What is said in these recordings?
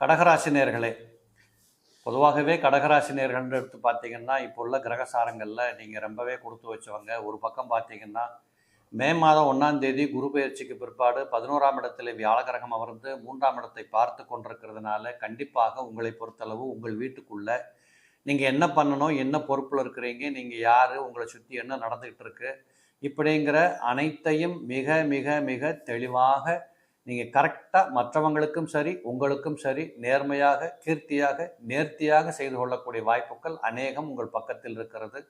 கடகராசினியர்களே பொதுவாகவே கடகராசினியர்கள்னு எடுத்து பார்த்தீங்கன்னா இப்போ உள்ள கிரகசாரங்களில் நீங்கள் ரொம்பவே கொடுத்து வச்சவங்க. ஒரு பக்கம் பார்த்தீங்கன்னா மே மாதம் ஒன்றாம் தேதி குரு பயிற்சிக்கு பிற்பாடு பதினோராம் இடத்துல வியாழகிரகம் அமர்ந்து மூன்றாம் இடத்தை பார்த்து கொண்டிருக்கிறதுனால கண்டிப்பாக உங்களை பொறுத்தளவு உங்கள் வீட்டுக்குள்ள நீங்கள் என்ன பண்ணணும் என்ன பொறுப்பில் இருக்கிறீங்க நீங்கள் யார் உங்களை சுற்றி என்ன நடந்துகிட்டு இருக்கு இப்படிங்கிற அனைத்தையும் மிக மிக மிக தெளிவாக நீங்கள் கரெக்டாக மற்றவங்களுக்கும் சரி உங்களுக்கும் சரி நேர்மையாக கீர்த்தியாக நேர்த்தியாக செய்து கொள்ளக்கூடிய வாய்ப்புகள் அநேகம் உங்கள் பக்கத்தில் இருக்கிறது.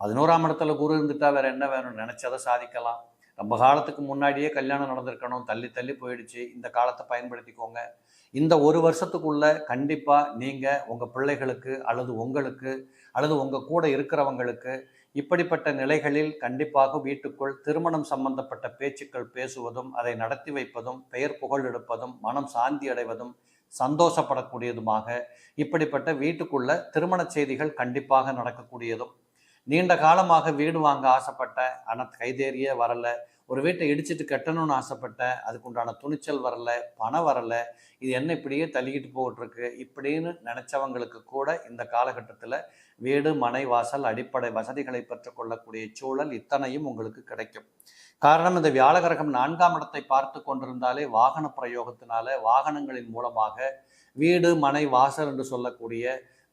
பதினோராம் இடத்துல குரு இருந்துட்டா வேறு என்ன வேணும்னு நினச்சதை சாதிக்கலாம். ரொம்ப காலத்துக்கு முன்னாடியே கல்யாணம் நடந்திருக்கணும். தள்ளி தள்ளி போயிடுச்சு. இந்த காலத்தை பயன்படுத்திக்கோங்க. இந்த ஒரு வருஷத்துக்குள்ள கண்டிப்பாக நீங்கள் உங்கள் பிள்ளைகளுக்கு அல்லது உங்களுக்கு அல்லது உங்கள் கூட இருக்கிறவங்களுக்கு இப்படிப்பட்ட நிலைகளில் கண்டிப்பாக வீட்டுக்குள் திருமணம் சம்பந்தப்பட்ட பேச்சுக்கள் பேசுவதும் அதை நடத்தி வைப்பதும் பெயர் புகழ் எடுப்பதும் மனம் சாந்தி அடைவதும் சந்தோஷப்படக்கூடியதுமாக இப்படிப்பட்ட வீட்டுக்குள்ள திருமண செய்திகள் கண்டிப்பாக நடக்கக்கூடியதும். நீண்ட காலமாக வீடு வாங்க ஆசைப்பட்ட ஆனால் கைதேறிய வரல ஒரு வீட்டை இடிச்சிட்டு கட்டணும்னு ஆசைப்பட்டேன் அதுக்குண்டான துணிச்சல் வரல பணம் வரல இது என்ன இப்படியே தள்ளிக்கிட்டு போகிட்டுருக்கு இப்படின்னு நினச்சவங்களுக்கு கூட இந்த காலகட்டத்தில் வீடு மனை வாசல் அடிப்படை வசதிகளை பெற்றுக்கொள்ளக்கூடிய சூழல் இத்தனையும் உங்களுக்கு கிடைக்கும். காரணம் இந்த வியாழகரகம் நான்காம் இடத்தை பார்த்து கொண்டிருந்தாலே வாகன பிரயோகத்தினால வாகனங்களின் மூலமாக வீடு மனை வாசல் என்று சொல்லக்கூடிய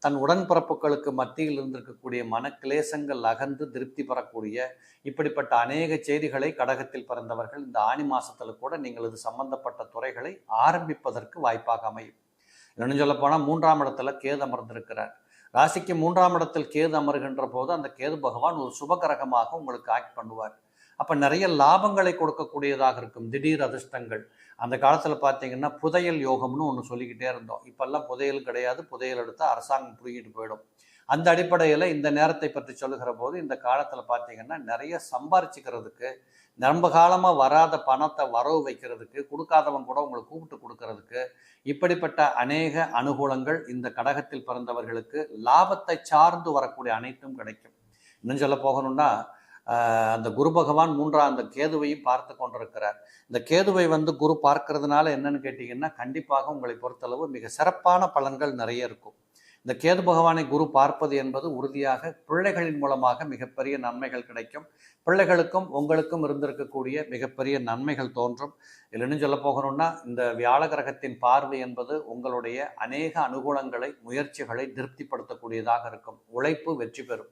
தன் உடன்பிறப்புகளுக்கு மத்தியில் இருந்திருக்கக்கூடிய மனக்கிளேசங்கள் அகன்று திருப்தி பெறக்கூடிய இப்படிப்பட்ட அநேக செய்திகளை கடகத்தில் பிறந்தவர்கள் இந்த ஆணி மாசத்துல கூட நீங்கள் இது சம்பந்தப்பட்ட துறைகளை ஆரம்பிப்பதற்கு வாய்ப்பாக அமையும். இன்னும் சொல்ல போனால் மூன்றாம் இடத்துல கேது அமர்ந்திருக்கிறார். ராசிக்கு மூன்றாம் இடத்தில் கேது அமர்கின்ற போது அந்த கேது பகவான் ஒரு சுபகரகமாக உங்களுக்கு ஆக்ட் பண்ணுவார். அப்போ நிறைய லாபங்களை கொடுக்கக்கூடியதாக இருக்கும். திடீர் அதிர்ஷ்டங்கள். அந்த காலத்தில் பார்த்தீங்கன்னா புதையல் யோகம்னு ஒன்று சொல்லிக்கிட்டே இருந்தோம். இப்போல்லாம் புதையல் கிடையாது. புதையல் எடுத்தால் அரசாங்கம் பிடிக்கிட்டு போயிடும். அந்த அடிப்படையில் இந்த நேரத்தை பற்றி சொல்லுகிற போது இந்த காலத்தில் பார்த்தீங்கன்னா நிறைய சம்பாரிச்சுக்கிறதுக்கு நம்ப காலமாக வராத பணத்தை வரவு வைக்கிறதுக்கு கொடுக்காதவன் கூட உங்களை கூப்பிட்டு கொடுக்கறதுக்கு இப்படிப்பட்ட அநேக அனுகூலங்கள் இந்த கடகத்தில் பிறந்தவர்களுக்கு லாபத்தை சார்ந்து வரக்கூடிய அனைத்தும் கிடைக்கும். இன்னும் சொல்ல போகணும்னா அந்த குரு பகவான் மூன்றாம் அந்த கேதுவையும் பார்த்து கொண்டிருக்கிறார். இந்த கேதுவை வந்து குரு பார்க்கறதுனால என்னன்னு கேட்டிங்கன்னா கண்டிப்பாக உங்களை பொறுத்தளவு மிக சிறப்பான பலன்கள் நிறைய இருக்கும். இந்த கேது பகவானை குரு பார்ப்பது என்பது உறுதியாக பிள்ளைகளின் மூலமாக மிகப்பெரிய நன்மைகள் கிடைக்கும். பிள்ளைகளுக்கும் உங்களுக்கும் இருந்திருக்கக்கூடிய மிகப்பெரிய நன்மைகள் தோன்றும். இல்லைன்னு சொல்ல போகணும்னா இந்த வியாழ கிரகத்தின் பார்வை என்பது உங்களுடைய அநேக அனுகூலங்களை முயற்சிகளை திருப்திப்படுத்தக்கூடியதாக இருக்கும். உழைப்பு வெற்றி பெறும்.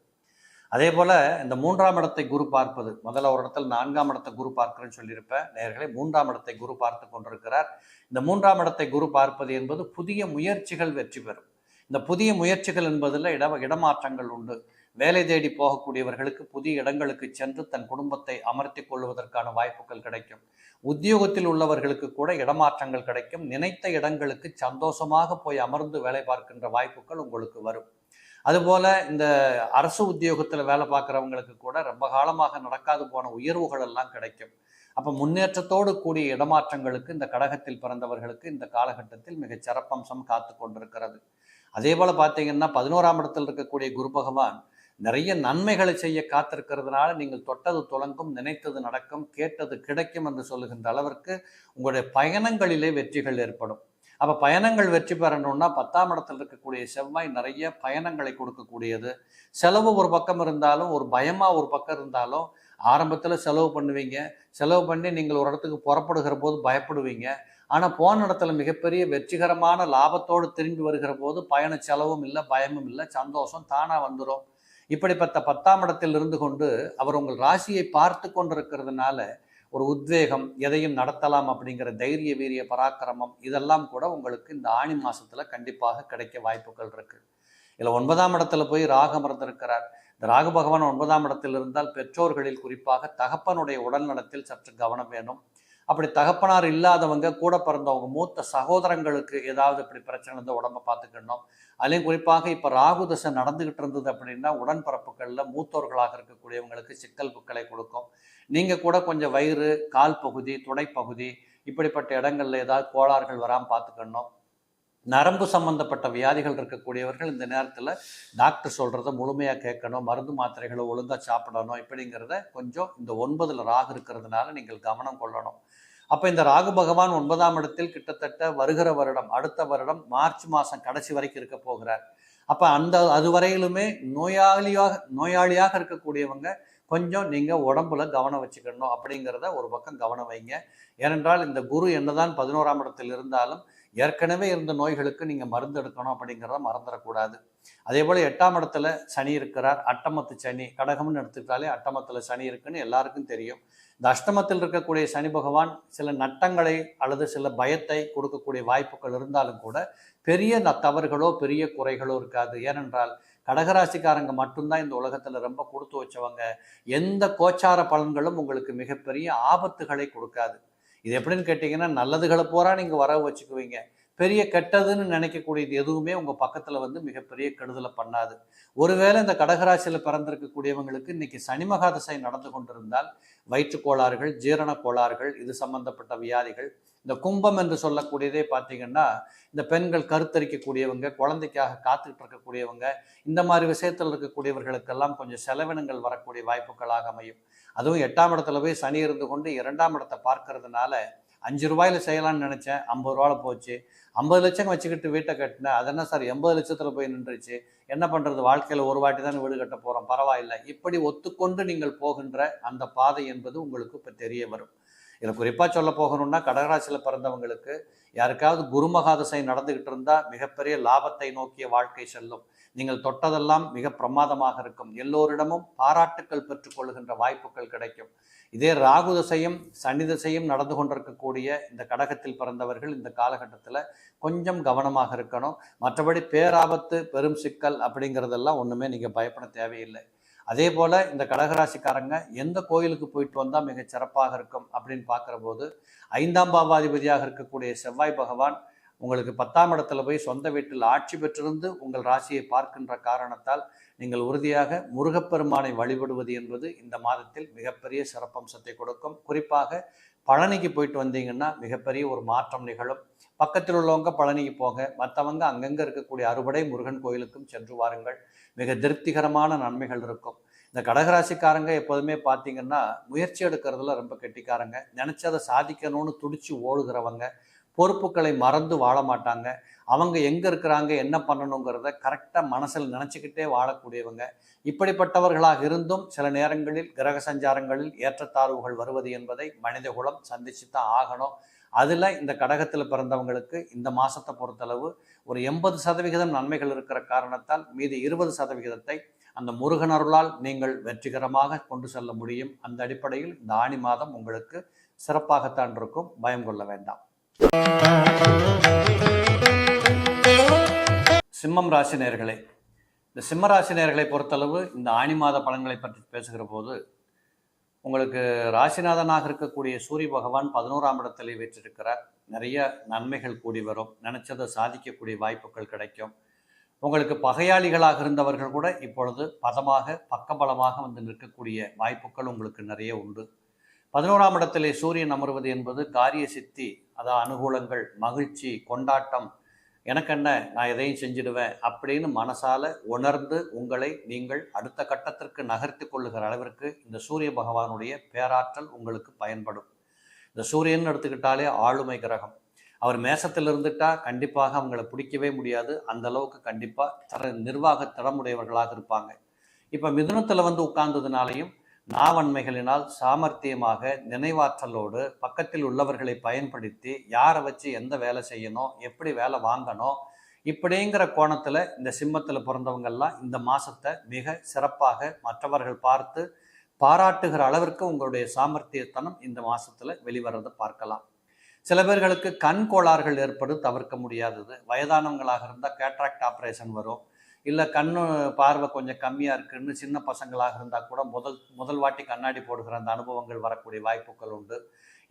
அதே போல் இந்த மூன்றாம் இடத்தை குரு பார்ப்பது முதல்ல ஒரு இடத்துல நான்காம் இடத்தை குரு பார்க்கிறேன்னு சொல்லியிருப்பேன். நேர்களை மூன்றாம் இடத்தை குரு பார்த்து கொண்டிருக்கிறார். இந்த மூன்றாம் இடத்தை குரு பார்ப்பது என்பது புதிய முயற்சிகள் வெற்றி பெறும். இந்த புதிய முயற்சிகள் என்பதில் இட இடமாற்றங்கள் உண்டு. வேலை தேடி போகக்கூடியவர்களுக்கு புதிய இடங்களுக்கு சென்று தன் குடும்பத்தை அமர்த்தி கொள்வதற்கான வாய்ப்புகள் கிடைக்கும். உத்தியோகத்தில் உள்ளவர்களுக்கு கூட இடமாற்றங்கள் கிடைக்கும். நினைத்த இடங்களுக்கு சந்தோஷமாக போய் அமர்ந்து வேலை பார்க்கின்ற வாய்ப்புகள் உங்களுக்கு வரும். அதுபோல் இந்த அரசு உத்தியோகத்தில் வேலை பார்க்குறவங்களுக்கு கூட ரொம்ப காலமாக நடக்காது போன உயர்வுகள் எல்லாம் கிடைக்கும். அப்போ முன்னேற்றத்தோடு கூடிய இடமாற்றங்களுக்கு இந்த கடகத்தில் பிறந்தவர்களுக்கு இந்த காலகட்டத்தில் மிகச் சிறப்பம்சம் காத்து கொண்டிருக்கிறது. அதே போல் பார்த்தீங்கன்னா பதினோராம் இடத்தில் இருக்கக்கூடிய குரு பகவான் நிறைய நன்மைகளை செய்ய காத்திருக்கிறதுனால நீங்கள் தொட்டது துலங்கும் நினைத்தது நடக்கும் கேட்டது கிடைக்கும் என்று சொல்லுகின்ற அளவிற்கு உங்களுடைய பயணங்களிலே வெற்றிகள் ஏற்படும். அப்போ பயணங்கள் வெற்றி பெறணும்னா பத்தாம் இடத்தில் இருக்கக்கூடிய செவ்வாய் நிறைய பயணங்களை கொடுக்கக்கூடியது. செலவு ஒரு பக்கம் இருந்தாலும் ஒரு பயமாக ஒரு பக்கம் இருந்தாலும் ஆரம்பத்தில் செலவு பண்ணுவீங்க. செலவு பண்ணி நீங்கள் ஒரு இடத்துக்கு புறப்படுகிற போது பயப்படுவீங்க. ஆனால் போன இடத்துல மிகப்பெரிய வெற்றிகரமான லாபத்தோடு திரும்பி வருகிற போது பயண செலவும் இல்லை பயமும் இல்லை சந்தோஷம் தானாக வந்துடும் இப்படிப்பட்ட பத்தாம் இடத்தில் இருந்து கொண்டு அவர் உங்கள் ராசியை பார்த்து கொண்டிருக்கிறதுனால ஒரு உத்வேகம் எதையும் நடத்தலாம் அப்படிங்கிற தைரிய வீரிய பராக்கிரமம் இதெல்லாம் கூட உங்களுக்கு இந்த ஆணி மாசத்துல கண்டிப்பாக கிடைக்க வாய்ப்புகள் இருக்கு. இதில் ஒன்பதாம் இடத்துல போய் ராகு அமர்ந்திருக்கிறார் இந்த ராகு பகவான் ஒன்பதாம் இடத்தில் இருந்தால் பெற்றோர்களில் குறிப்பாக தகப்பனுடைய உடல் நலத்தில் சற்று கவனம் வேணும். அப்படி தகப்பனார் இல்லாதவங்க கூட பிறந்தவங்க மூத்த சகோதரங்களுக்கு ஏதாவது இப்படி பிரச்சனை இருந்தால் உடம்ப பார்த்துக்கணும். அதுலேயும் குறிப்பாக இப்போ ராகு தசை நடந்துகிட்டு இருந்தது அப்படின்னா உடன்பிறப்புகளில் மூத்தோர்களாக இருக்கக்கூடியவங்களுக்கு சிக்கல் புக்களை கொடுக்கும். நீங்கள் கூட கொஞ்சம் வயிறு கால் பகுதி துணைப்பகுதி இப்படிப்பட்ட இடங்கள்ல ஏதாவது கோளாறுகள் வராமல் பார்த்துக்கணும். நரம்பு சம்பந்தப்பட்ட வியாதிகள் இருக்கக்கூடியவர்கள் இந்த நேரத்தில் டாக்டர் சொல்கிறத முழுமையாக கேட்கணும். மருந்து மாத்திரைகளை ஒழுங்காக சாப்பிடணும். இப்படிங்கிறத கொஞ்சம் இந்த ஒன்பதில் ராகு இருக்கிறதுனால நீங்கள் கவனம் கொள்ளணும். அப்போ இந்த ராகு பகவான் ஒன்பதாம் இடத்தில் கிட்டத்தட்ட வருகிற வருடம் அடுத்த வருடம் மார்ச் மாதம் கடைசி வரைக்கும் இருக்க போகிறார். அப்போ அந்த அது வரையிலுமே நோயாளியாக நோயாளியாக இருக்கக்கூடியவங்க கொஞ்சம் நீங்கள் உடம்புல கவனம் வச்சுக்கணும் அப்படிங்கிறத ஒரு பக்கம் கவனம் வைங்க. ஏனென்றால் இந்த குரு என்னதான் பதினோராம் இடத்தில் இருந்தாலும் ஏற்கனவே இருந்த நோய்களுக்கு நீங்கள் மருந்து எடுக்கணும் அப்படிங்கிறத மறந்துடக்கூடாது. அதே போல் எட்டாம் இடத்துல சனி இருக்கிறார். அட்டமத்து சனி கடகம்னு எடுத்துக்கிட்டாலே அட்டமத்தில் சனி இருக்குன்னு எல்லாருக்கும் தெரியும். இந்த அஷ்டமத்தில் இருக்கக்கூடிய சனி பகவான் சில நட்டங்களை அல்லது சில பயத்தை கொடுக்கக்கூடிய வாய்ப்புகள் இருந்தாலும் கூட பெரிய ந- தவறுகளோ பெரிய குறைகளோ இருக்காது. ஏனென்றால் கடகராசிக்காரங்க மட்டும்தான் இந்த உலகத்தில் ரொம்ப கொடுத்து வச்சவங்க. எந்த கோச்சார பலன்களும் உங்களுக்கு மிகப்பெரிய ஆபத்துகளை கொடுக்காது. இது எப்படின்னு கேட்டிங்கன்னா நல்லதுகளை பூரா நீங்கள் வரவு வச்சுக்குவீங்க. பெரிய கெட்டதுன்னு நினைக்கக்கூடியது எதுவுமே உங்கள் பக்கத்தில் வந்து மிகப்பெரிய கெடுதலை பண்ணாது. ஒருவேளை இந்த கடகராசியில் பிறந்திருக்கக்கூடியவங்களுக்கு இன்னைக்கு சனி மகாதசை நடந்து கொண்டிருந்தால் வயிற்று கோளாறுகள் ஜீரண கோளாறுகள் இது சம்பந்தப்பட்ட வியாதிகள் இந்த கும்பம் என்று சொல்லக்கூடியதே பார்த்தீங்கன்னா இந்த பெண்கள் கருத்தரிக்கக்கூடியவங்க குழந்தைக்காக காத்துக்கிட்டு இருக்கக்கூடியவங்க இந்த மாதிரி விஷயத்தில் இருக்கக்கூடியவர்களுக்கெல்லாம் கொஞ்சம் செலவினங்கள் வரக்கூடிய வாய்ப்புகளாக அமையும். அதுவும் எட்டாம் இடத்துல போய் சனி இருந்து கொண்டு இரண்டாம் இடத்தை பார்க்கறதுனால அஞ்சு ரூபாயில செய்யலாம்னு நினச்சேன் ஐம்பது ரூபாயில போச்சு. ஐம்பது லட்சம் வச்சுக்கிட்டு வீட்டை கட்டினேன் அது என்ன சார் எண்பது லட்சத்தில் போய் நின்றுச்சு? என்ன பண்ணுறது வாழ்க்கையில் ஒரு வாட்டி தான் வீடு கட்ட போகிறோம் பரவாயில்லை. இப்படி ஒத்துக்கொண்டு நீங்கள் போகின்ற அந்த பாதை என்பது உங்களுக்கு இப்போ தெரிய வரும். இதில் குறிப்பாக சொல்ல போகணும்னா கடகராசியில் பிறந்தவங்களுக்கு யாருக்காவது குருமகாதசை நடந்துகிட்டு இருந்தால் மிகப்பெரிய லாபத்தை நோக்கிய வாழ்க்கை செல்லும். நீங்கள் தொட்டதெல்லாம் மிக பிரமாதமாக இருக்கும். எல்லோரிடமும் பாராட்டுக்கள் பெற்றுக்கொள்கின்ற வாய்ப்புகள் கிடைக்கும். இதே ராகு திசையும் சனி நடந்து கொண்டிருக்கக்கூடிய இந்த கடகத்தில் பிறந்தவர்கள் இந்த காலகட்டத்தில் கொஞ்சம் கவனமாக இருக்கணும். மற்றபடி பேராபத்து பெரும் சிக்கல் அப்படிங்கிறதெல்லாம் ஒன்றுமே நீங்கள் பயப்பட தேவையில்லை. அதே போல் இந்த கடகராசிக்காரங்க எந்த கோயிலுக்கு போயிட்டு வந்தால் மிகச் சிறப்பாக இருக்கும் அப்படின்னு பார்க்குற போது ஐந்தாம் பாவாதிபதியாக இருக்கக்கூடிய செவ்வாய் பகவான் உங்களுக்கு பத்தாம் இடத்துல போய் சொந்த வீட்டில் ஆட்சி பெற்றிருந்து உங்கள் ராசியை பார்க்கின்ற காரணத்தால் நீங்கள் உறுதியாக முருகப்பெருமானை வழிபடுவது என்பது இந்த மாதத்தில் மிகப்பெரிய சிறப்பம்சத்தை கொடுக்கும். குறிப்பாக பழனிக்கு போயிட்டு வந்தீங்கன்னா மிகப்பெரிய ஒரு மாற்றம் நிகழும். பக்கத்தில் உள்ளவங்க பழனிக்கு போங்க மற்றவங்க அங்கங்கே இருக்கக்கூடிய அறுபடை முருகன் கோயிலுக்கும் சென்று வாருங்கள். மிக திருப்திகரமான நன்மைகள் இருக்கும். இந்த கடகராசிக்காரங்க எப்போதுமே பார்த்தீங்கன்னா முயற்சி எடுக்கிறதுல ரொம்ப கெட்டிக்காரங்க. நினச்சதை சாதிக்கணும்னு துடிச்சு ஓடுகிறவங்க. பொறுப்புகளை மறந்து வாழ மாட்டாங்க. அவங்க எங்கே இருக்கிறாங்க என்ன பண்ணணுங்கிறத கரெக்டாக மனசில் நினச்சிக்கிட்டே வாழக்கூடியவங்க. இப்படிப்பட்டவர்களாக இருந்தும் சில நேரங்களில் கிரக சஞ்சாரங்களில் ஏற்றத்தாழ்வுகள் வருவது என்பதை மனிதகுலம் சந்திச்சு தான் ஆகணும். அதில் இந்த கடகத்தில் பிறந்தவங்களுக்கு இந்த மாதத்தை பொறுத்தளவு ஒரு எண்பது சதவிகிதம் நன்மைகள் இருக்கிற காரணத்தால் மீதி இருபது சதவிகிதத்தை அந்த முருகனருளால் நீங்கள் வெற்றிகரமாக கொண்டு செல்ல முடியும். அந்த அடிப்படையில் இந்த ஆணி மாதம் உங்களுக்கு சிறப்பாகத்தான் இருக்கும். பயம் கொள்ள வேண்டாம். சிம்மம் ராசி நேர்களே இந்த சிம்ம ராசி நேர்களை பொறுத்தளவு இந்த ஆணி மாத பலன்களை பற்றி பேசுகிற போது உங்களுக்கு ராசிநாதனாக இருக்கக்கூடிய சூரிய பகவான் பதினோராம் இடத்திலே வீற்றிருக்கிறார். நிறைய நன்மைகள் கூடி வரும். நினைச்சதை சாதிக்கக்கூடிய வாய்ப்புகள் கிடைக்கும். உங்களுக்கு பகையாளிகளாக இருந்தவர்கள் கூட இப்பொழுது பதமாக பக்கபலமாக வந்து நிற்கக்கூடிய வாய்ப்புகள் உங்களுக்கு நிறைய உண்டு. பதினோராம் இடத்திலே சூரியன் அமர்வது என்பது காரிய சித்தி அதாவது அனுகூலங்கள் மகிழ்ச்சி கொண்டாட்டம் எனக்கென்ன? நான் எதையும் செஞ்சிடுவேன் அப்படின்னு மனசால உணர்ந்து உங்களை நீங்கள் அடுத்த கட்டத்திற்கு நகர்த்தி கொள்ளுகிற அளவிற்கு இந்த சூரிய பகவானுடைய பேராற்றல் உங்களுக்கு பயன்படும். இந்த சூரியன் எடுத்துக்கிட்டாலே ஆளுமை கிரகம். அவர் மேசத்தில் இருந்துட்டா கண்டிப்பாக அவங்களை பிடிக்கவே முடியாது. அந்த அளவுக்கு கண்டிப்பாக தர நிர்வாக திறமுடையவர்களாக இருப்பாங்க. இப்போ மிதுனத்தில் வந்து உட்கார்ந்ததுனாலையும் நாவன்மைகளினால் சாமர்த்தியமாக நினைவாற்றலோடு பக்கத்தில் உள்ளவர்களை பயன்படுத்தி யாரை வச்சு எந்த வேலை செய்யணும் எப்படி வேலை வாங்கணும் இப்படிங்கிற கோணத்தில் இந்த சிம்மத்தில் பிறந்தவங்கெல்லாம் இந்த மாசத்தை மிக சிறப்பாக மற்றவர்கள் பார்த்து பாராட்டுகிற அளவிற்கு உங்களுடைய சாமர்த்தியத்தனம் இந்த மாதத்தில் வெளிவரதை பார்க்கலாம். சில பேர்களுக்கு கண் கோளாறுகள் ஏற்படு தவிர்க்க முடியாதது. வயதானவங்களாக இருந்தால் கேட்ராக்ட் ஆப்ரேஷன் வரும். இல்லை கண்ணு பார்வை கொஞ்சம் கம்மியாக இருக்குன்னு சின்ன பசங்களாக இருந்தால் கூட முதல் முதல் வாட்டி கண்ணாடி போடுகிற அந்த அனுபவங்கள் வரக்கூடிய வாய்ப்புகள் உண்டு.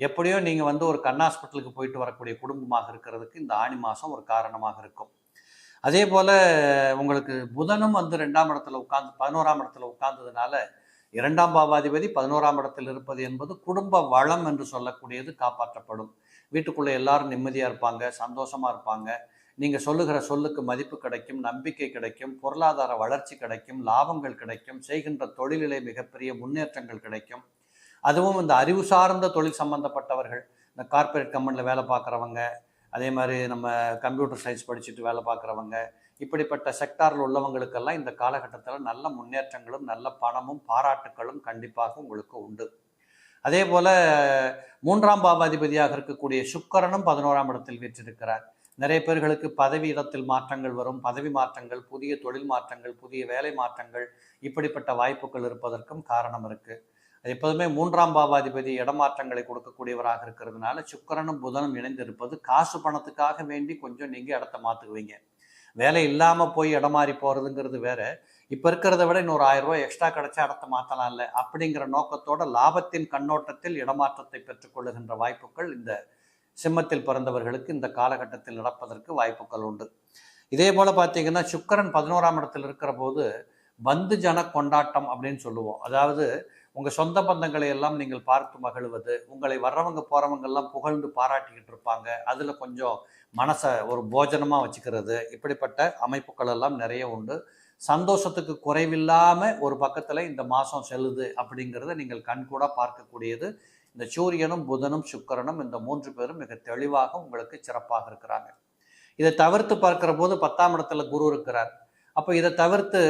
எப்படியோ நீங்கள் வந்து ஒரு கண் ஹாஸ்பிட்டலுக்கு போயிட்டு வரக்கூடிய குடும்பமாக இருக்கிறதுக்கு இந்த ஆணி மாதம் ஒரு காரணமாக இருக்கும். அதே போல் உங்களுக்கு புதனும் வந்து ரெண்டாம் இடத்துல உட்காந்து பதினோராம் இடத்துல உட்கார்ந்ததுனால இரண்டாம் பாவாதிபதி பதினோராம் இடத்தில் இருப்பது என்பது குடும்ப வளம் என்று சொல்லக்கூடியது காப்பாற்றப்படும். வீட்டுக்குள்ளே எல்லாரும் நிம்மதியாக இருப்பாங்க சந்தோஷமாக இருப்பாங்க. நீங்கள் சொல்லுகிற சொல்லுக்கு மதிப்பு கிடைக்கும் நம்பிக்கை கிடைக்கும் பொருளாதார வளர்ச்சி கிடைக்கும் லாபங்கள் கிடைக்கும் செய்கின்ற தொழிலிலே மிகப்பெரிய முன்னேற்றங்கள் கிடைக்கும். அதுவும் இந்த அறிவு சார்ந்த தொழில் சம்பந்தப்பட்டவர்கள் இந்த கார்ப்பரேட் கம்பெனியில் வேலை பார்க்குறவங்க அதே மாதிரி நம்ம கம்ப்யூட்டர் சயின்ஸ் படிச்சுட்டு வேலை பார்க்குறவங்க இப்படிப்பட்ட செக்டாரில் உள்ளவங்களுக்கெல்லாம் இந்த காலகட்டத்தில் நல்ல முன்னேற்றங்களும் நல்ல பணமும் பாராட்டுகளும் கண்டிப்பாக உங்களுக்கு உண்டு. அதே போல் மூன்றாம் பாவாதிபதியாக இருக்கக்கூடிய சுக்கரனும் பதினோராம் இடத்தில் வீற்றிருக்கிறார். நிறைய பேர்களுக்கு பதவி இடத்தில் மாற்றங்கள் வரும். பதவி மாற்றங்கள் புதிய தொழில் மாற்றங்கள் புதிய வேலை மாற்றங்கள் இப்படிப்பட்ட வாய்ப்புகள் இருப்பதற்கும் காரணம் இருக்கு. எப்போதுமே மூன்றாம் பாவாதிபதி இடமாற்றங்களை கொடுக்கக்கூடியவராக இருக்கிறதுனால சுக்கரனும் புதனும் இணைந்திருப்பது காசு பணத்துக்காக வேண்டி கொஞ்சம் நீங்கள் இடத்த மாற்றுக்குவீங்க வேலை இல்லாமல் போய் இடமாறி போகிறதுங்கிறது வேற. இப்போ இருக்கிறத விட இன்னொரு ஆயிரம் ரூபாய் எக்ஸ்ட்ரா கிடைச்சா இடத்த மாற்றலாம்ல அப்படிங்கிற நோக்கத்தோட லாபத்தின் கண்ணோட்டத்தில் இடமாற்றத்தை பெற்றுக்கொள்ளுகின்ற வாய்ப்புகள் இந்த சிம்மத்தில் பிறந்தவர்களுக்கு இந்த காலகட்டத்தில் நடப்பதற்கு வாய்ப்புகள் உண்டு. இதே போல பார்த்தீங்கன்னா சுக்கரன் பதினோராம் இடத்தில் இருக்கிற போது பந்து ஜன கொண்டாட்டம் அப்படின்னு சொல்லுவோம். அதாவது உங்கள் சொந்த பந்தங்களை எல்லாம் நீங்கள் பார்த்து மகிழ்வது உங்களை வர்றவங்க போகிறவங்கெல்லாம் எல்லாம் புகழ்ந்து பாராட்டிக்கிட்டு இருப்பாங்க. அதில் கொஞ்சம் மனசை ஒரு போஜனமாக வச்சுக்கிறது இப்படிப்பட்ட அமைப்புகள் எல்லாம் நிறைய உண்டு. சந்தோஷத்துக்கு குறைவில்லாமல் ஒரு பக்கத்தில் இந்த மாதம் செல்லுது அப்படிங்கிறத நீங்கள் கண்கூட பார்க்கக்கூடியது இந்த சூரியனும் புதனும் சுக்கரனும் இந்த மூன்று பேரும் மிக தெளிவாக உங்களுக்கு சிறப்பாக இருக்கிறாங்க. இதை தவிர்த்து பார்க்கிற போது பத்தாம் இடத்துல குரு இருக்கிறார். அப்போ இதை தவிர்த்து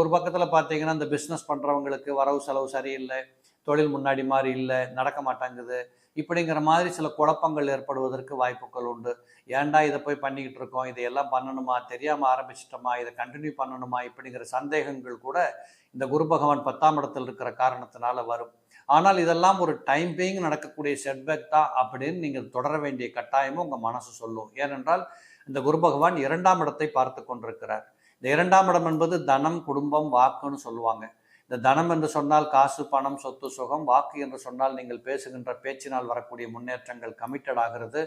ஒரு பக்கத்தில் பார்த்தீங்கன்னா இந்த பிஸ்னஸ் பண்ணுறவங்களுக்கு வரவு செலவு சரியில்லை தொழில் முன்னாடி மாதிரி இல்லை நடக்க மாட்டாங்குது. இப்படிங்கிற மாதிரி சில குழப்பங்கள் ஏற்படுவதற்கு வாய்ப்புகள் உண்டு. ஏன்டா இதை போய் பண்ணிக்கிட்டு இருக்கோம்? இதையெல்லாம் பண்ணணுமா? தெரியாமல் ஆரம்பிச்சிட்டோமா? இதை கண்டினியூ பண்ணணுமா? இப்படிங்கிற சந்தேகங்கள் கூட இந்த குரு பகவான் பத்தாம் இடத்தில் இருக்கிற காரணத்தினால வரும். ஆனால் இதெல்லாம் ஒரு டைம் பேயிங் நடக்கக்கூடிய செட்பேக் தான் அப்படின்னு நீங்கள் தொடர வேண்டிய கட்டாயமும் உங்கள் மனசு சொல்லும். ஏனென்றால் இந்த குரு பகவான் இரண்டாம் இடத்தை பார்த்து கொண்டிருக்கிறார். இந்த இரண்டாம் இடம் என்பது தனம் குடும்பம் வாக்குன்னு சொல்லுவாங்க. இந்த தனம் என்று சொன்னால் காசு பணம் சொத்து சுகம். வாக்கு என்று சொன்னால் நீங்கள் பேசுகின்ற பேச்சினால் வரக்கூடிய முன்னேற்றங்கள் கமிட்டட் ஆகிறது.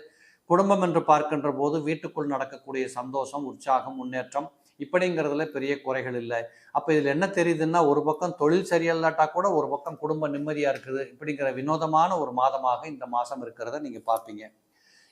குடும்பம் என்று பார்க்கின்ற போது வீட்டுக்குள் நடக்கக்கூடிய சந்தோஷம் உற்சாகம் முன்னேற்றம் இப்படிங்கிறதுல பெரிய குறைகள் இல்லை. அப்போ இதில் என்ன தெரியுதுன்னா ஒரு பக்கம் தொழில் சரியில்லாட்டா கூட ஒரு பக்கம் குடும்ப நிம்மதியாக இருக்குது. இப்படிங்கிற வினோதமான ஒரு மாதமாக இந்த மாதம் இருக்கிறத நீங்கள் பார்ப்பீங்க.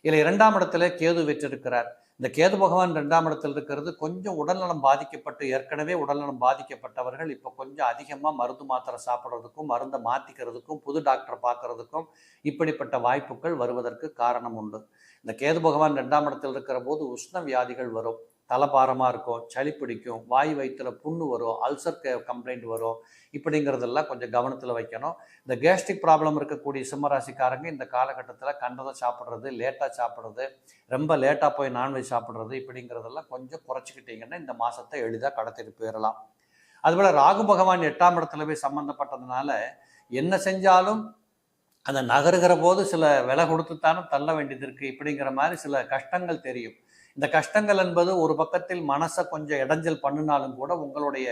இதில் இரண்டாம் இடத்துல கேது வெற்றிருக்கிறார். இந்த கேது பகவான் ரெண்டாம் இடத்தில் இருக்கிறது கொஞ்சம் உடல்நலம் பாதிக்கப்பட்டு ஏற்கனவே உடல்நலம் பாதிக்கப்பட்டவர்கள் இப்போ கொஞ்சம் அதிகமாக மருந்து மாத்திரை சாப்பிட்றதுக்கும் மருந்தை மாற்றிக்கிறதுக்கும் புது டாக்டரை பார்க்கறதுக்கும் இப்படிப்பட்ட வாய்ப்புகள் வருவதற்கு காரணம் உண்டு. இந்த கேது பகவான் ரெண்டாம் இடத்தில் இருக்கிற போது உஷ்ண வியாதிகள் வரும். தலைபாரமாக இருக்கும் சளி பிடிக்கும் வாய் வயிற்றில் புண்ணு வரும் அல்சர் கம்ப்ளைண்ட் வரும் இப்படிங்கிறதெல்லாம் கொஞ்சம் கவனத்தில் வைக்கணும். இந்த கேஸ்ட்ரிக் ப்ராப்ளம் இருக்கக்கூடிய சிம்மராசிக்காரங்க இந்த காலகட்டத்தில் கண்டதை சாப்பிட்றது லேட்டாக சாப்பிட்றது ரொம்ப லேட்டாக போய் நான்வெஜ் சாப்பிட்றது இப்படிங்கிறதெல்லாம் கொஞ்சம் குறைச்சிக்கிட்டிங்கன்னா இந்த மாதத்தை எளிதாக கடத்திட்டு போயிடலாம். அதுபோல் ராகு பகவான் எட்டாம் இடத்துல போய் சம்மந்தப்பட்டதுனால என்ன செஞ்சாலும் அந்த நகருகிற போது சில விலை கொடுத்துத்தானே தள்ள வேண்டியது இருக்குது இப்படிங்கிற மாதிரி சில கஷ்டங்கள் தெரியும். இந்த கஷ்டங்கள் என்பது ஒரு பக்கத்தில் மனசை கொஞ்சம் இடைஞ்சல் பண்ணினாலும் கூட உங்களுடைய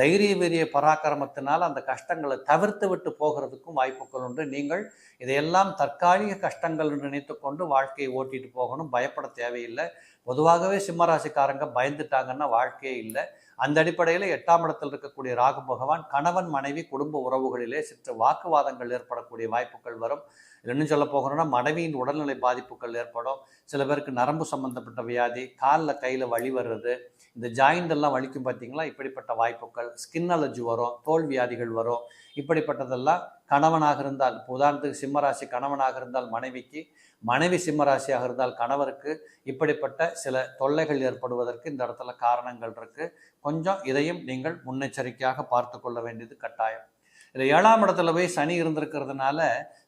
தைரிய வீரிய பராக்கிரமத்தினால் அந்த கஷ்டங்களை தவிர்த்து விட்டு போகிறதுக்கும் வாய்ப்புகள் உண்டு. நீங்கள் இதையெல்லாம் தற்காலிக கஷ்டங்கள் என்று நினைத்துக்கொண்டு வாழ்க்கையை ஓட்டிட்டு போகணும். பயப்பட தேவையில்லை. பொதுவாகவே சிம்மராசிக்காரங்க பயந்துட்டாங்கன்னா வாழ்க்கையே இல்லை. அந்த அடிப்படையில் எட்டாம் இடத்தில் இருக்கக்கூடிய ராகு பகவான் கணவன் மனைவி குடும்ப உறவுகளிலே சிற்று வாக்குவாதங்கள் ஏற்படக்கூடிய வாய்ப்புகள் வரும். இன்னும் சொல்ல போகிறோம்னா மனைவியின் உடல்நிலை பாதிப்புகள் ஏற்படும். சில பேருக்கு நரம்பு சம்பந்தப்பட்ட வியாதி காலில் கையில் வழி வர்றது. இந்த ஜாயிண்ட் எல்லாம் வலிக்கும் பார்த்தீங்களா இப்படிப்பட்ட வாய்ப்புகள். ஸ்கின் அலர்ஜி வரும் தோல் வியாதிகள் வரும். இப்படிப்பட்டதெல்லாம் கணவனாக இருந்தால் உதாரணத்துக்கு சிம்மராசி கணவனாக இருந்தால் மனைவிக்கு மனைவி சிம்மராசியாக இருந்தால் கணவருக்கு இப்படிப்பட்ட சில தொல்லைகள் ஏற்படுவதற்கு இந்த இடத்துல காரணங்கள் இருக்குது கொஞ்சம் இதையும் நீங்கள் முன்னெச்சரிக்கையாக பார்த்து கொள்ள வேண்டியது கட்டாயம். இதில் ஏழாம் இடத்துல போய் சனி இருந்திருக்கிறதுனால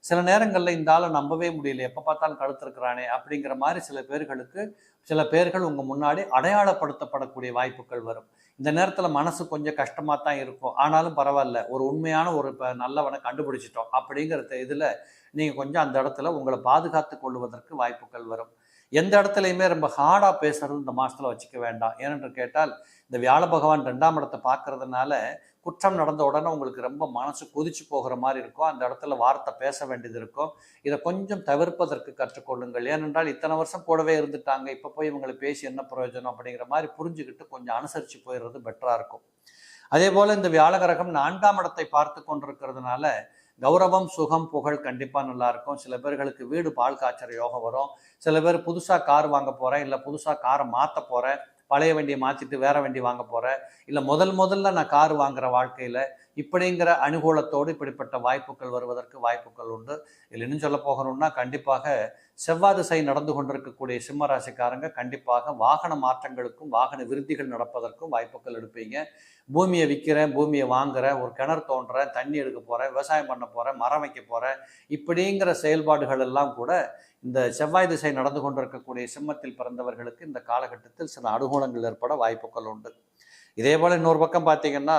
சில நேரங்களில் இந்த ஆளை நம்பவே முடியல. எப்போ பார்த்தாலும் கழுத்திருக்கிறானே அப்படிங்கிற மாதிரி சில பேர்களுக்கு சில பேர்கள் உங்கள் முன்னாடி அடையாளப்படுத்தப்படக்கூடிய வாய்ப்புகள் வரும். இந்த நேரத்தில் மனசு கொஞ்சம் கஷ்டமாக தான் இருக்கும். ஆனாலும் பரவாயில்ல ஒரு உண்மையான ஒரு இப்போ நல்லவனை கண்டுபிடிச்சிட்டோம் அப்படிங்கிற இதில் நீங்கள் கொஞ்சம் அந்த இடத்துல உங்களை பாதுகாத்து கொள்வதற்கு வாய்ப்புகள் வரும். எந்த இடத்துலையுமே ரொம்ப ஹார்டாக பேசுறது இந்த மாதத்தில் வச்சுக்க வேண்டாம். ஏனென்று கேட்டால் இந்த வியாழ பகவான் ரெண்டாம் இடத்தை பார்க்கறதுனால குற்றம் நடந்த உடனே உங்களுக்கு ரொம்ப மனசு கொதிச்சு போகிற மாதிரி இருக்கும். அந்த இடத்துல வார்த்தை பேச வேண்டியது இருக்கும். இதை கொஞ்சம் தவிர்ப்பதற்கு கற்றுக்கொள்ளுங்கள். ஏனென்றால் இத்தனை வருஷம் கூடவே இருந்துட்டாங்க. இப்போ போய் இவங்களை பேசி என்ன பிரயோஜனம் அப்படிங்கிற மாதிரி புரிஞ்சுக்கிட்டு கொஞ்சம் அனுசரித்து போயிடுறது பெட்டராக இருக்கும். அதே போல் இந்த வியாழகரகம் நான்காம் இடத்தை பார்த்து கொண்டிருக்கிறதுனால கௌரவம் சுகம் புகழ் கண்டிப்பாக நல்லாயிருக்கும் சில பேர்களுக்கு வீடு பால் காய்ச்சற யோகம் வரும். சில பேர் புதுசாக கார் வாங்க போகிறேன் இல்லை புதுசாக காரை மாற்ற போகிறேன் பழைய வண்டியை மாற்றிட்டு வேற வண்டி வாங்க போகிறேன் இல்லை முதல் முதல்ல நான் கார் வாங்குற வாழ்க்கையில் இப்படிங்கிற அனுகூலத்தோடு இப்படிப்பட்ட வாய்ப்புகள் வருவதற்கு வாய்ப்புகள் உண்டு. இல்லை இன்னும் சொல்ல போகணும்னா கண்டிப்பாக செவ்வாய் திசை நடந்து கொண்டிருக்கக்கூடிய சிம்ம ராசிக்காரங்க கண்டிப்பாக வாகன மாற்றங்களுக்கும் வாகன விருத்திகள் நடப்பதற்கும் வாய்ப்புகள் எடுப்பீங்க. பூமியை விற்கிறேன் பூமியை வாங்குறேன் ஒரு கிணறு தோன்றேன் தண்ணி எடுக்க போகிறேன் விவசாயம் பண்ண போகிறேன் மரம் வைக்க போகிறேன் இப்படிங்கிற செயல்பாடுகள் எல்லாம் கூட இந்த செவ்வாய் திசை நடந்து கொண்டிருக்கக்கூடிய சிம்மத்தில் பிறந்தவர்களுக்கு இந்த காலகட்டத்தில் சில அனுகூலங்கள் ஏற்பட வாய்ப்புகள் உண்டு. இதே போல் இன்னொரு பக்கம் பார்த்தீங்கன்னா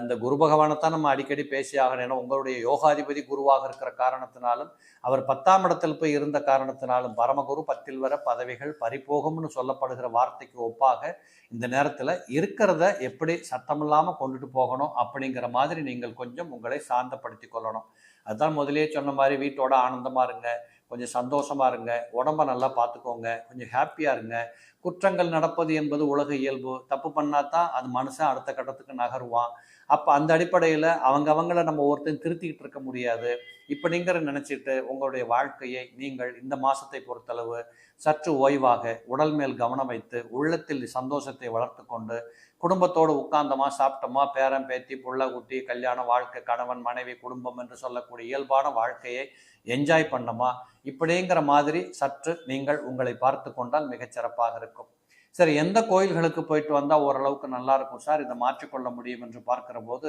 இந்த குரு பகவானைத்தான் நம்ம அடிக்கடி பேசி ஆகணும். ஏன்னா உங்களுடைய யோகாதிபதி குருவாக இருக்கிற காரணத்தினாலும் அவர் பத்தாம் இடத்தில் போய் இருந்த காரணத்தினாலும் பரமகுரு பத்தில் வர பதவிகள் பறிப்போகும்னு சொல்லப்படுகிற வார்த்தைக்கு ஒப்பாக இந்த நேரத்தில் இருக்கிறத எப்படி சத்தமில்லாமல் கொண்டுட்டு போகணும் அப்படிங்கிற மாதிரி நீங்கள் கொஞ்சம் உங்களை சாந்தப்படுத்தி கொள்ளணும். அதுதான் முதலே சொன்ன மாதிரி வீட்டோட ஆனந்தமாக இருங்க. கொஞ்சம் சந்தோஷமா இருங்க உடம்ப நல்லா பார்த்துக்கோங்க கொஞ்சம் ஹாப்பியாக இருங்க. குற்றங்கள் நடப்பது என்பது உலக இயல்பு. தப்பு பண்ணா தான் அது மனுஷன் அடுத்த கட்டத்துக்கு நகருவான். அப்போ அந்த அடிப்படையில் அவங்க அவங்கள நம்ம ஒருத்தன் திருத்திக்கிட்டு இருக்க முடியாது. இப்போ நீங்கிற நினச்சிட்டு உங்களுடைய வாழ்க்கையை நீங்கள் இந்த மாதத்தை பொறுத்தளவு சற்று ஓய்வாக உடல் மேல் கவனம் வைத்து உள்ளத்தில் சந்தோஷத்தை வளர்த்து கொண்டு குடும்பத்தோடு உட்கார்ந்தோமா சாப்பிட்டோமா பேரன் பேத்தி புள்ள குட்டி கல்யாண வாழ்க்கை கணவன் மனைவி குடும்பம் என்று சொல்லக்கூடிய இயல்பான வாழ்க்கையை என்ஜாய் பண்ணோமா? இப்படிங்கிற மாதிரி சற்று நீங்கள் உங்களை பார்த்து கொண்டால் மிகச்சிறப்பாக இருக்கும். சரி எந்த கோயில்களுக்கு போயிட்டு வந்தால் ஓரளவுக்கு நல்லா இருக்கும் சார்? இதை மாற்றிக்கொள்ள முடியும் என்று பார்க்கிற போது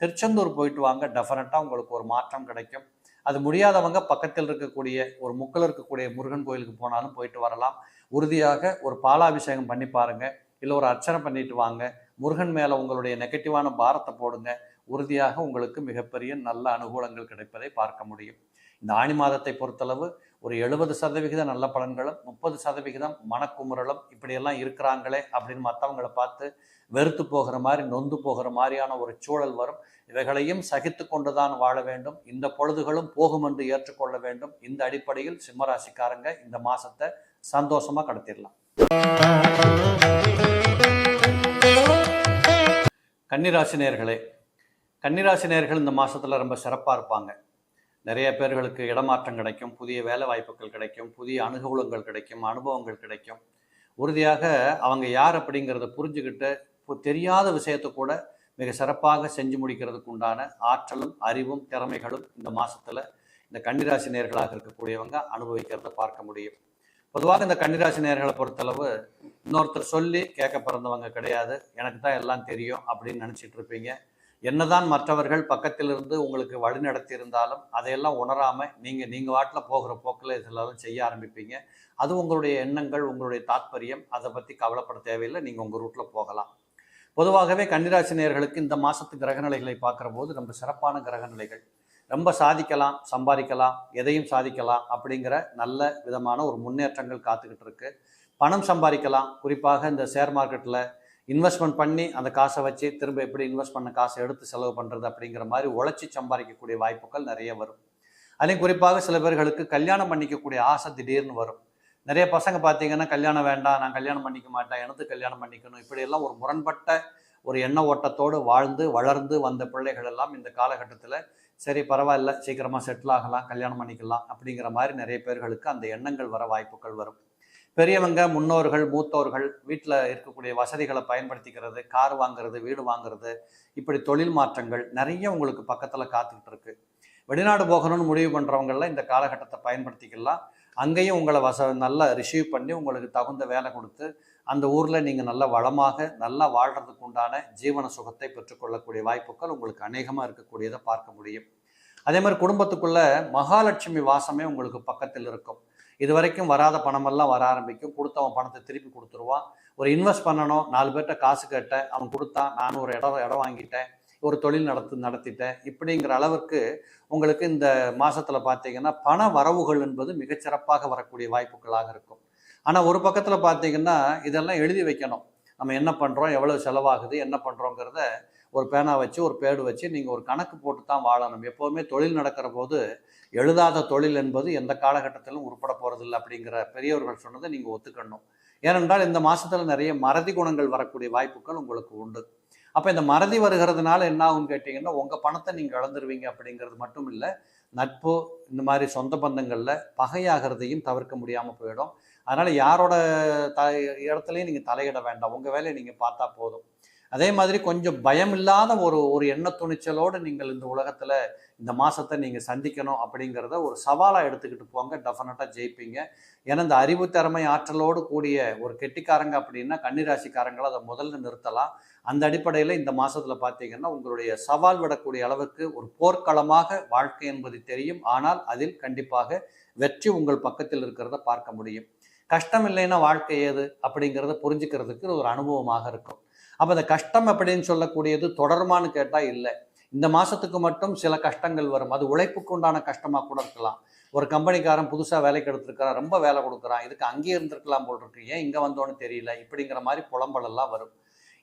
திருச்செந்தூர் போயிட்டு வாங்க டெஃபினட்டாக உங்களுக்கு ஒரு மாற்றம் கிடைக்கும். அது முடியாதவங்க பக்கத்தில் இருக்கக்கூடிய ஒரு முக்கில் இருக்கக்கூடிய முருகன் கோயிலுக்கு போனாலும் போயிட்டு வரலாம். உறுதியாக ஒரு பாலாபிஷேகம் பண்ணி பாருங்கள் இல்லை ஒரு அர்ச்சனை பண்ணிட்டு வாங்க. முருகன் மேலே உங்களுடைய நெகட்டிவான பாரத்தை போடுங்க. உறுதியாக உங்களுக்கு மிகப்பெரிய நல்ல அனுகூலங்கள் கிடைப்பதை பார்க்க முடியும். இந்த ஆணி மாதத்தை பொறுத்தளவு ஒரு எழுபது சதவிகிதம் நல்ல பலன்களும் முப்பது சதவிகிதம் மனக்குமுறலும் இப்படியெல்லாம் இருக்கிறாங்களே அப்படின்னு மற்றவங்களை பார்த்து வெறுத்து போகிற மாதிரி நொந்து போகிற மாதிரியான ஒரு சூழல் வரும். இவைகளையும் சகித்து கொண்டுதான் வாழ வேண்டும். இந்த பொழுதுகளும் போகும் என்று ஏற்றுக்கொள்ள வேண்டும். இந்த அடிப்படையில் சிம்மராசிக்காரங்க இந்த மாசத்தை சந்தோஷமா கடத்திடலாம். கன்னிராசினியர்களே கன்னிராசினியர்கள் இந்த மாதத்தில் ரொம்ப சிறப்பாக இருப்பாங்க. நிறைய பேர்களுக்கு இடமாற்றம் கிடைக்கும் புதிய வேலை வாய்ப்புகள் கிடைக்கும் புதிய அனுகூலங்கள் கிடைக்கும் அனுபவங்கள் கிடைக்கும். உறுதியாக அவங்க யார் அப்படிங்கிறத புரிஞ்சுக்கிட்டு தெரியாத விஷயத்தை கூட மிக சிறப்பாக செஞ்சு முடிக்கிறதுக்கு உண்டான ஆற்றலும் அறிவும் திறமைகளும் இந்த மாதத்தில் இந்த கன்னிராசி நேர்களாக இருக்கக்கூடியவங்க அனுபவிக்கிறத பார்க்க முடியும். பொதுவாக இந்த கன்னிராசி நேர்களை பொறுத்தளவு இன்னொருத்தர் சொல்லி கேட்க பிறந்தவங்க கிடையாது. எனக்கு தான் எல்லாம் தெரியும் அப்படின்னு நினச்சிட்டு இருப்பீங்க. என்னதான் மற்றவர்கள் பக்கத்திலிருந்து உங்களுக்கு வழிநடத்தி இருந்தாலும் அதையெல்லாம் உணராம நீங்க நீங்க வாட்டில் போகிற போக்கில் இதெல்லாம் செய்ய ஆரம்பிப்பீங்க. அது உங்களுடைய எண்ணங்கள் உங்களுடைய தாத்பரியம். அதை பத்தி கவலைப்பட தேவையில்லை. நீங்க உங்க ரூட்ல போகலாம். பொதுவாகவே கன்னிராசி நேர்களுக்கு இந்த மாசத்து கிரகநிலைகளை பார்க்குற போது ரொம்ப சிறப்பான கிரகநிலைகள். ரொம்ப சாதிக்கலாம் சம்பாதிக்கலாம் எதையும் சாதிக்கலாம் அப்படிங்கிற நல்ல விதமான ஒரு முன்னேற்றங்கள் காத்துக்கிட்டு இருக்கு. பணம் சம்பாதிக்கலாம். குறிப்பாக இந்த ஷேர் மார்க்கெட்டில் இன்வெஸ்ட்மெண்ட் பண்ணி அந்த காசை வச்சு திரும்ப எப்படி இன்வெஸ்ட் பண்ண காசை எடுத்து செலவு பண்ணுறது அப்படிங்கிற மாதிரி உழைச்சி சம்பாதிக்கக்கூடிய வாய்ப்புகள் நிறைய வரும். அதையும் குறிப்பாக சில பேர்களுக்கு கல்யாணம் பண்ணிக்கக்கூடிய ஆசை திடீர்னு வரும். நிறைய பசங்க பார்த்தீங்கன்னா கல்யாணம் வேண்டாம் நான் கல்யாணம் பண்ணிக்க மாட்டேன் எனக்கு கல்யாணம் பண்ணிக்கணும். இப்படியெல்லாம் ஒரு முரண்பட்ட ஒரு எண்ண ஓட்டத்தோடு வாழ்ந்து வளர்ந்து வந்த பிள்ளைகள் எல்லாம் இந்த காலகட்டத்தில் சரி பரவாயில்ல சீக்கிரமாக செட்டில் ஆகலாம் கல்யாணம் பண்ணிக்கலாம் அப்படிங்கிற மாதிரி நிறைய பேர்களுக்கு அந்த எண்ணங்கள் வர வாய்ப்புகள் வரும். பெரியவங்க முன்னோர்கள் மூத்தோர்கள் வீட்டில் இருக்கக்கூடிய வசதிகளை பயன்படுத்திக்கிறது கார் வாங்குறது வீடு வாங்குறது இப்படி தொழில் மாற்றங்கள் நிறைய உங்களுக்கு பக்கத்தில் காத்துக்கிட்டு இருக்கு. வெளிநாடு போகணும்னு முடிவு பண்ணுறவங்களாம் இந்த காலகட்டத்தை பயன்படுத்திக்கலாம். அங்கேயும் உங்களை வச நல்லா ரிசீவ் பண்ணி உங்களுக்கு தகுந்த வேலை கொடுத்து அந்த ஊரில் நீங்கள் நல்ல வளமாக நல்லா வாழ்கிறதுக்கு உண்டான ஜீவன சுகத்தை பெற்றுக்கொள்ளக்கூடிய வாய்ப்புகள் உங்களுக்கு அநேகமாக இருக்கக்கூடியதை பார்க்க முடியும். அதே மாதிரி குடும்பத்துக்குள்ள மகாலட்சுமி வாசமே உங்களுக்கு பக்கத்தில் இருக்கும். இது வரைக்கும் வராத பணமெல்லாம் வர ஆரம்பிக்கும். கொடுத்தவன் பணத்தை திருப்பி கொடுத்துருவான். ஒரு இன்வெஸ்ட் பண்ணணும் நாலு பேர்கிட்ட காசு கேட்டேன் அவன் கொடுத்தான் நானும் ஒரு இடம் இடம் வாங்கிட்டேன் ஒரு தொழில் நடத்து நடத்திட்டேன். இப்படிங்கிற அளவிற்கு உங்களுக்கு இந்த மாதத்தில் பார்த்தீங்கன்னா பண வரவுகள் என்பது மிகச்சிறப்பாக வரக்கூடிய வாய்ப்புகளாக இருக்கும். ஆனால் ஒரு பக்கத்தில் பார்த்தீங்கன்னா இதெல்லாம் எழுதி வைக்கணும். நம்ம என்ன பண்ணுறோம் எவ்வளோ செலவாகுது என்ன பண்ணுறோங்கிறத ஒரு பேனா வச்சு ஒரு பேடு வச்சு நீங்கள் ஒரு கணக்கு போட்டு தான் வாழணும். எப்போவுமே தொழில் நடக்கிற போது எழுதாத தொழில் என்பது எந்த காலகட்டத்திலும் உருப்பட போகிறதில்லை அப்படிங்கிற பெரியவர்கள் சொன்னதை நீங்கள் ஒத்துக்கணும். ஏனென்றால் இந்த மாதத்தில் நிறைய மறதி குணங்கள் வரக்கூடிய வாய்ப்புகள் உங்களுக்கு உண்டு. அப்போ இந்த மறதி வருகிறதுனால என்ன ஆகும்னு கேட்டிங்கன்னா உங்கள் பணத்தை நீங்கள் இழந்துருவீங்க அப்படிங்கிறது மட்டும் இல்லை நட்பு இந்த மாதிரி சொந்த பந்தங்களில் பகையாகிறதையும் தவிர்க்க முடியாமல் போயிடும். அதனால் யாரோட த இடத்துலையும் நீங்கள் தலையிட வேண்டாம். உங்கள் வேலையை நீங்கள் பார்த்தா போதும். அதே மாதிரி கொஞ்சம் பயம் இல்லாத ஒரு ஒரு எண்ண துணிச்சலோடு நீங்கள் இந்த உலகத்தில் இந்த மாதத்தை நீங்கள் சந்திக்கணும் அப்படிங்கிறத ஒரு சவாலாக எடுத்துக்கிட்டு போங்க. டெஃபினட்டாக ஜெயிப்பீங்க. ஏன்னா இந்த அறிவு திறமை ஆற்றலோடு கூடிய ஒரு கெட்டிக்காரங்க அப்படின்னா கன்னிராசிக்காரங்களை அதை முதல்ல நிறுத்தலாம். அந்த அடிப்படையில் இந்த மாதத்தில் பார்த்தீங்கன்னா உங்களுடைய சவால் விடக்கூடிய அளவுக்கு ஒரு போர்க்களமாக வாழ்க்கை என்பது தெரியும். ஆனால் அதில் கண்டிப்பாக வெற்றி உங்கள் பக்கத்தில் இருக்கிறத பார்க்க முடியும். கஷ்டம் இல்லைன்னா வாழ்க்கை ஏது அப்படிங்கிறத புரிஞ்சுக்கிறதுக்கு ஒரு அனுபவமாக இருக்கும். அப்போ அந்த கஷ்டம் அப்படின்னு சொல்லக்கூடியது தொடருமான்னு கேட்டால் இல்லை. இந்த மாதத்துக்கு மட்டும் சில கஷ்டங்கள் வரும். அது உழைப்புக்கு உண்டான கஷ்டமாக கூட இருக்கலாம். ஒரு கம்பெனிக்காரன் புதுசாக வேலைக்கு எடுத்துருக்கிறான் ரொம்ப வேலை கொடுக்குறான். இதுக்கு அங்கேயே இருந்திருக்கலாம் போல் இருக்கு. ஏன் இங்கே வந்தோன்னு தெரியல. இப்படிங்கிற மாதிரி புலம்பலெல்லாம் வரும்.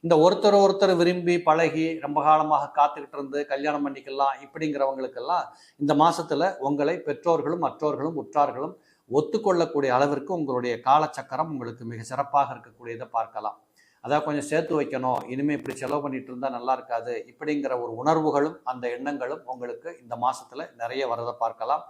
இந்த ஒருத்தர் ஒருத்தர் விரும்பி பழகி ரொம்ப காலமாக காத்துக்கிட்டு இருந்து கல்யாணம் பண்ணிக்கலாம் இப்படிங்கிறவங்களுக்கெல்லாம் இந்த மாதத்தில் உங்களை பெற்றோர்களும் மற்றோர்களும் உற்றார்களும் ஒத்துக்கொள்ளக்கூடிய அளவிற்கு உங்களுடைய காலச்சக்கரம் உங்களுக்கு மிக சிறப்பாக இருக்கக்கூடியதை பார்க்கலாம். அதாவது கொஞ்சம் சேர்த்து வைக்கணும். இனிமேல் இப்படி செலவு பண்ணிட்டு இருந்தால் நல்லா இருக்காது. இப்படிங்கிற ஒரு உணர்வுகளும் அந்த எண்ணங்களும் உங்களுக்கு இந்த மாதத்தில் நிறைய வரதை பார்க்கலாம்.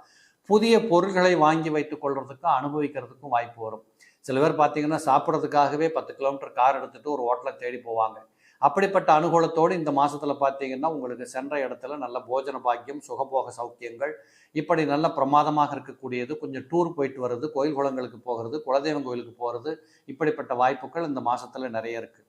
புதிய பொருள்களை வாங்கி வைத்துக் கொள்றதுக்கும் அனுபவிக்கிறதுக்கும் வாய்ப்பு வரும். சில பேர் பார்த்தீங்கன்னா சாப்பிட்றதுக்காகவே பத்து கிலோமீட்டர் கார் எடுத்துகிட்டு ஒரு ஹோட்டலை தேடி போவாங்க. அப்படிப்பட்ட அனுகூலத்தோடு இந்த மாதத்தில் பார்த்தீங்கன்னா உங்களுக்கு சென்ற இடத்துல நல்ல போஜன பாக்கியம் சுகபோக சௌக்கியங்கள் இப்படி நல்ல பிரமாதமாக இருக்கக்கூடியது. கொஞ்சம் டூர் போயிட்டு வர்றது கோயில் குளங்களுக்கு போகிறது குலதெய்வம் கோயிலுக்கு போகிறது இப்படிப்பட்ட வாய்ப்புகள் இந்த மாதத்தில் நிறைய இருக்குது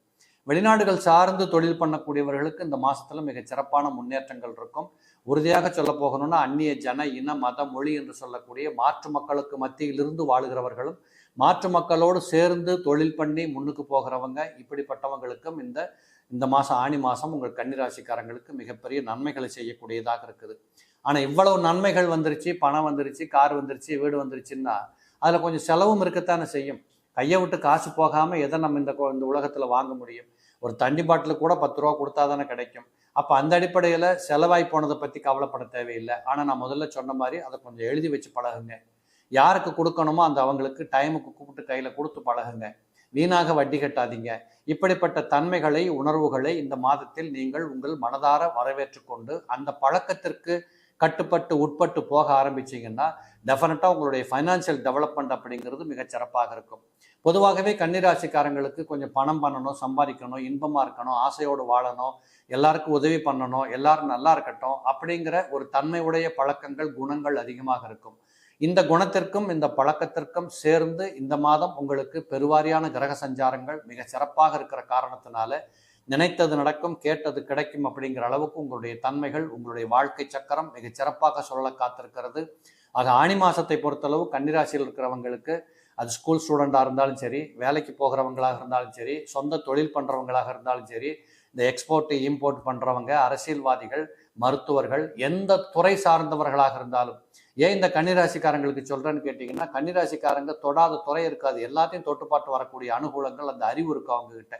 வெளிநாடுகள் சார்ந்து தொழில் பண்ணக்கூடியவர்களுக்கு இந்த மாதத்தில் மிக சிறப்பான முன்னேற்றங்கள் இருக்கும். உறுதியாக சொல்ல போகணும்னா அந்நிய ஜன இன மத மொழி என்று சொல்லக்கூடிய மாற்று மக்களுக்கு மத்தியிலிருந்து வாழுகிறவர்களும் மாற்று மக்களோடு சேர்ந்து தொழில் பண்ணி முன்னுக்கு போகிறவங்க இப்படிப்பட்டவங்களுக்கும் இந்த இந்த மாதம் ஆணி மாதம் உங்கள் கன்னிராசிக்காரங்களுக்கு மிகப்பெரிய நன்மைகளை செய்யக்கூடியதாக இருக்குது. ஆனால் இவ்வளவு நன்மைகள் வந்துருச்சு பணம் வந்துருச்சு கார் வந்துருச்சு வீடு வந்துருச்சுன்னா அதில் கொஞ்சம் செலவும் இருக்கத்தானே செய்யும். கையை விட்டு காசு போகாமல் எதை நம்ம இந்த இந்த உலகத்தில் வாங்க முடியும்? ஒரு தண்ணி பாட்டில் கூட பத்து ரூபா கொடுத்தா தானே கிடைக்கும். அப்போ அந்த அடிப்படையில் செலவாய் போனதை பற்றி கவலைப்பட தேவையில்லை. ஆனால் நான் முதல்ல சொன்ன மாதிரி அதை கொஞ்சம் எழுதி வச்சு பழகுங்க. யாருக்கு கொடுக்கணுமோ அந்த அவங்களுக்கு டைமுக்கு கூப்பிட்டு கையில் கொடுத்து பழகுங்க. வீணாக வட்டி கட்டாதீங்க. இப்படிப்பட்ட தன்மைகளை உணர்வுகளை இந்த மாதத்தில் நீங்கள் உங்கள் மனதார வரவேற்று கொண்டு அந்த பழக்கத்திற்கு கட்டுப்பட்டு உட்பட்டு போக ஆரம்பிச்சிங்கன்னா டெஃபினட்டாக உங்களுடைய ஃபைனான்சியல் டெவலப்மெண்ட் அப்படிங்கிறது மிகச்சிறப்பாக இருக்கும். பொதுவாகவே கன்னிராசிக்காரங்களுக்கு கொஞ்சம் பணம் பண்ணணும் சம்பாதிக்கணும் இன்பமாக இருக்கணும் ஆசையோடு வாழணும் எல்லாருக்கும் உதவி பண்ணணும் எல்லாரும் நல்லா இருக்கட்டும் அப்படிங்கிற ஒரு தன்மையுடைய பழக்கங்கள் குணங்கள் அதிகமாக இருக்கும். இந்த குணத்திற்கும் இந்த பழக்கத்திற்கும் சேர்ந்து இந்த மாதம் உங்களுக்கு பெருவாரியான கிரக சஞ்சாரங்கள் மிக சிறப்பாக இருக்கிற காரணத்தினால நினைத்தது நடக்கும் கேட்டது கிடைக்கும் அப்படிங்கிற அளவுக்கு உங்களுடைய தன்மைகள் உங்களுடைய வாழ்க்கை சக்கரம் மிக சிறப்பாக சொல்ல காத்திருக்கிறது. அது ஆணி மாசத்தை பொறுத்தளவு கன்னிராசியில் இருக்கிறவங்களுக்கு அது ஸ்கூல் ஸ்டூடெண்டாக இருந்தாலும் சரி வேலைக்கு போகிறவங்களாக இருந்தாலும் சரி சொந்த தொழில் பண்ணுறவங்களாக இருந்தாலும் சரி இந்த எக்ஸ்போர்ட் இம்போர்ட் பண்ணுறவங்க அரசியல்வாதிகள் மருத்துவர்கள் எந்த துறை சார்ந்தவர்களாக இருந்தாலும் ஏன் இந்த கன்னிராசிக்காரங்களுக்கு சொல்கிறேன்னு கேட்டிங்கன்னா கன்னிராசிக்காரங்க தொடாத துறை இருக்காது. எல்லாத்தையும் தொட்டுப்பாட்டு வரக்கூடிய அனுகூலங்கள் அந்த அறிவு இருக்கும் அவங்கக்கிட்ட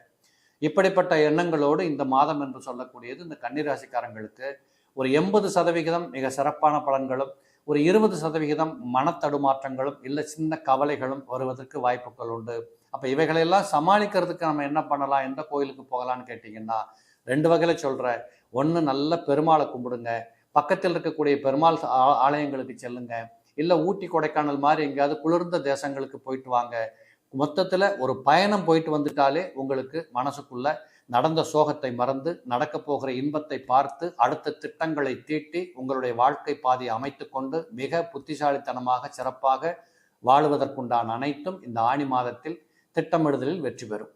இப்படிப்பட்ட எண்ணங்களோடு இந்த மாதம் என்று சொல்லக்கூடியது இந்த கன்னிராசிக்காரங்களுக்கு ஒரு எண்பது சதவிகிதம் மிக சிறப்பான பலன்களும் ஒரு இருபது சதவிகிதம் மனத்தடுமாற்றங்களும் இல்லை சின்ன கவலைகளும் வருவதற்கு வாய்ப்புகள் உண்டு. அப்போ இவைகளெல்லாம் சமாளிக்கிறதுக்கு நம்ம என்ன பண்ணலாம்? எந்த கோயிலுக்கு போகலான்னு கேட்டிங்கன்னா ரெண்டு வகையில் சொல்கிறேன் ஒன்று நல்ல பெருமாளை கும்பிடுங்க. பக்கத்தில் இருக்கக்கூடிய பெருமாள் ஆலயங்களுக்கு செல்லுங்க. இல்லை ஊட்டி கொடைக்கானல் மாதிரி எங்கேயாவது குளிர்ந்த தேசங்களுக்கு போயிட்டு வாங்க. மொத்தத்தில் ஒரு பயணம் போயிட்டு வந்துட்டாலே உங்களுக்கு மனசுக்குள்ள நடந்த சோகத்தை மறந்து நடக்க போகிற இன்பத்தை பார்த்து அடுத்த திட்டங்களை தீட்டி உங்களுடைய வாழ்க்கை பாதையை அமைத்து கொண்டு மிக புத்திசாலித்தனமாக சிறப்பாக வாழுவதற்குண்டான அனைத்தும் இந்த ஆணி மாதத்தில் திட்டமிடுதலில் வெற்றி பெறும்.